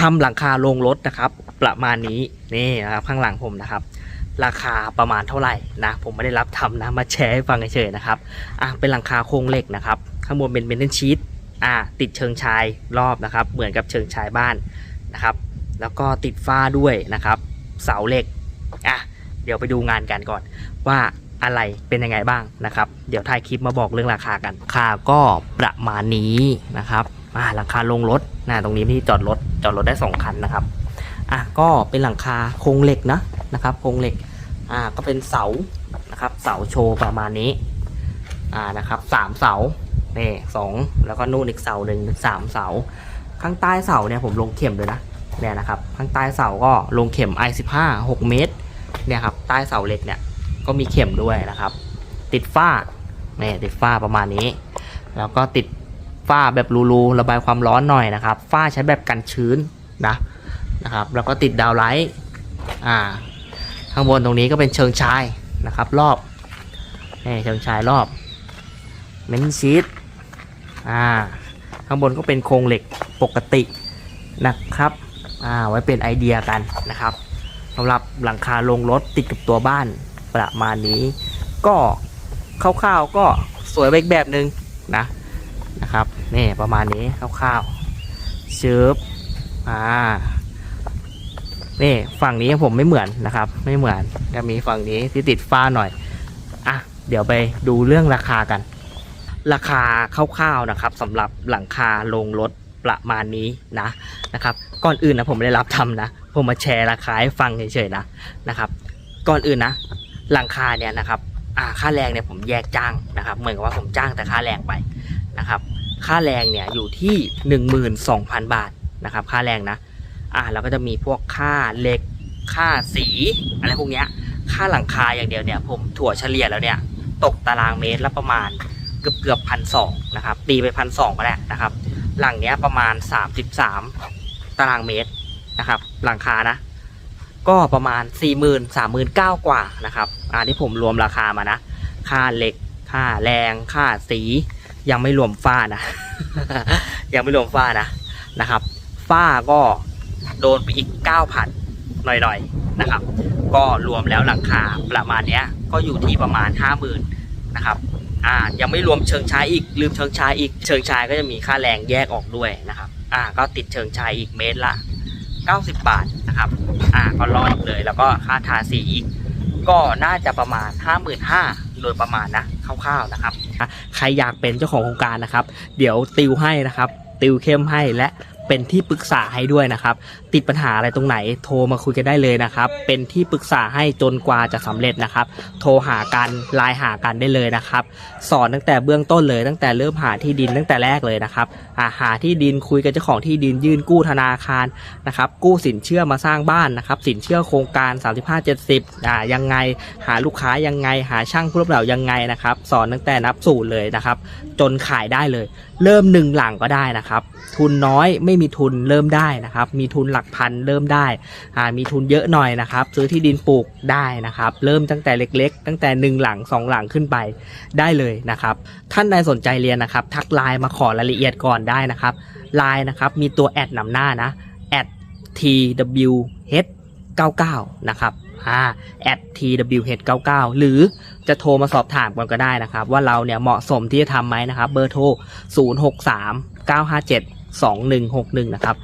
ทำหลังคาโรงรถนะครับ ประมาณนี้นี่นะครับข้างหลังผมนะครับ ราคาประมาณเท่าไหร่นะผมไม่ได้รับทำนะมาแชร์ให้ฟังเฉยๆนะครับอะเป็นหลังคาโครงเหล็กนะครับข้างบนเป็นเบนเทนชีตอะติดเชิงชายรอบนะครับ เหมือนกับเชิงชายบ้านนะครับ แล้วก็ติดฝ้าด้วยนะครับ เสาเหล็กอะเดี๋ยวไปดูงานกันก่อนว่าอะไรเป็นยังไงบ้างนะครับ เดี๋ยวถ่ายคลิปมาบอกเรื่องราคากันราคาก็ประมาณนี้นะครับอ่าหลังคาลงรถนะตรงนี้ที่จอดรถ จอดรถได้สองคันนะครับอะก็เป็นหลังคาโครงเหล็กนะนะครับโครงเหล็กอ่าก็เป็นเสานะครับ เสาโชว์ประมาณนี้อ่านะครับสามเสานี่สองแล้วก็นู่นอีกเสาหนึ่งสามเสา ข้างใต้เสาเนี่ยผมลงเข็มเลยนะเนี่ยนะครับข้างใต้เสาก็ลงเข็ม i15 6 เมตรเนี่ยครับใต้เสาเหล็กเนี่ยก็มีเข็มด้วยนะครับ ติดฝ้าเนี่ยติดฝ้าประมาณนี้ แล้วก็ติด ฝ้าแบบรูๆระบายความร้อนหน่อยนะครับ ฝ้าใช้แบบกันชื้นนะนะครับ แล้วก็ติดดาวไลท์อ่า ข้างบนตรงนี้ก็เป็นเชิงชายนะครับ รอบนี่เชิงชายรอบเมนชีตอ่า ข้างบนก็เป็นโครงเหล็กปกตินะครับ อ่า ไว้เป็นไอเดียกันนะครับสำหรับหลังคาลงรถติดกับตัวบ้านประมาณนี้ ก็คร่าวๆก็สวยไปอีกแบบหนึ่งนะ นะครับนี่ประมาณนี้คร่าวๆเชิบอ่านี่ฝั่งนี้ผมไม่เหมือนนะครับ ไม่เหมือนจะมีฝั่งนี้ที่ติดฝ้าหน่อยอะเดี๋ยวไปดูเรื่องราคากัน ราคาคร่าวๆนะครับสำหรับหลังคาโรงรถประมาณนี้นะนะครับ ก่อนอื่นนะผมไม่ได้รับทำนะ ผมมาแชร์ราคาให้ฟังเฉยๆนะนะครับ ก่อนอื่นนะ หลังคาเนี่ยนะครับอ่าค่าแรงเนี่ยผมแยกจ้างนะครับ เหมือนกับว่าผมจ้างแต่ค่าแรงไป นะครับ ค่าแรงเนี่ยอยู่ที่ 12,000 บาทนะครับ ค่าแรงนะ อ่าแล้วก็จะมีพวกค่าเหล็ก ค่าสี อะไรพวกเนี้ย ค่าหลังคาอย่างเดียวเนี่ยผมถั่วเฉลี่ยแล้วเนี่ยตกตารางเมตรละประมาณเกือบเกือบพันสองนะครับ ตีไปพันสองก็ได้นะครับ หลังเนี้ยประมาณ 33 ตารางเมตรนะครับ หลังคานะ ก็ประมาณ 4 0 0 0 0 3 9 0 0 0กว่านะครับอ่าที่ผมรวมราคามานะ ค่าเหล็ก ค่าแรง ค่าสี ยังไม่รวมฝ้านะ ยังไม่รวมฝ้านะนะครับ ฝ้าก็โดนไปอีก9,000หน่อยๆนะครับ ก็รวมแล้วหลังคาประมาณเนี้ยก็อยู่ที่ประมาณ50,000นะครับอ่ายังไม่รวมเชิงชายอีกลืมเชิงชายอีกเชิงชายก็จะมีค่าแรงแยกออกด้วยนะครับอ่าก็ติดเชิงชายอีกเมตรละ 90 บาทนะครับอ่าก็รอดเลยแล้วก็ค่าทาสีอีกก็น่าจะประมาณ 55,000 โดยประมาณนะคร่าวๆนะครับ ใครอยากเป็นเจ้าของโครงการนะครับ เดี๋ยวติวให้นะครับ ติวเข้มให้และ เป็นที่ปรึกษาให้ด้วยนะครับ ติดปัญหาอะไรตรงไหนโทรมาคุยกันได้เลยนะครับ เป็นที่ปรึกษาให้จนกว่าจะสำเร็จนะครับ โทรหากันไลน์หากันได้เลยนะครับ สอนตั้งแต่เบื้องต้นเลยตั้งแต่เริ่มหาที่ดินตั้งแต่แรกเลยนะครับาหาที่ดินคุยกับเจ้าของที่ดินยื่นกู้ธนาคารนะครับกู้สินเชื่อมาสร้างบ้านนะครับสินเชื่อโครงการ 3570อ่ายังไงหาลูกค้ายังไงหาช่างผู้รับเหมายังไงนะครับ สอนตั้งแต่นับสูตรเลยนะครับ จนขายได้เลย เริ่มหนึ่งหลังก็ได้นะครับ ทุนน้อยไม่มีทุนเริ่มได้นะครับ มีทุนหลักพันเริ่มได้อ่ามีทุนเยอะหน่อยนะครับ ซื้อที่ดินปลูกได้นะครับ เริ่มตั้งแต่เล็ก ๆ ตั้งแต่หนึ่งหลังสองหลังขึ้นไปได้เลยนะครับ ท่านใดสนใจเรียนนะครับ ทักไลน์มาขอรายละเอียดก่อนได้นะครับไลน์นะครับมีตัวแอดนำหน้านะ twh 99นะครับอ่า twh 99 หรือจะโทรมาสอบถามกันก็ได้นะครับ ว่าเราเนี่ยเหมาะสมที่จะทำไหมนะครับ เบอร์โทร 063 957 2161 นะครับ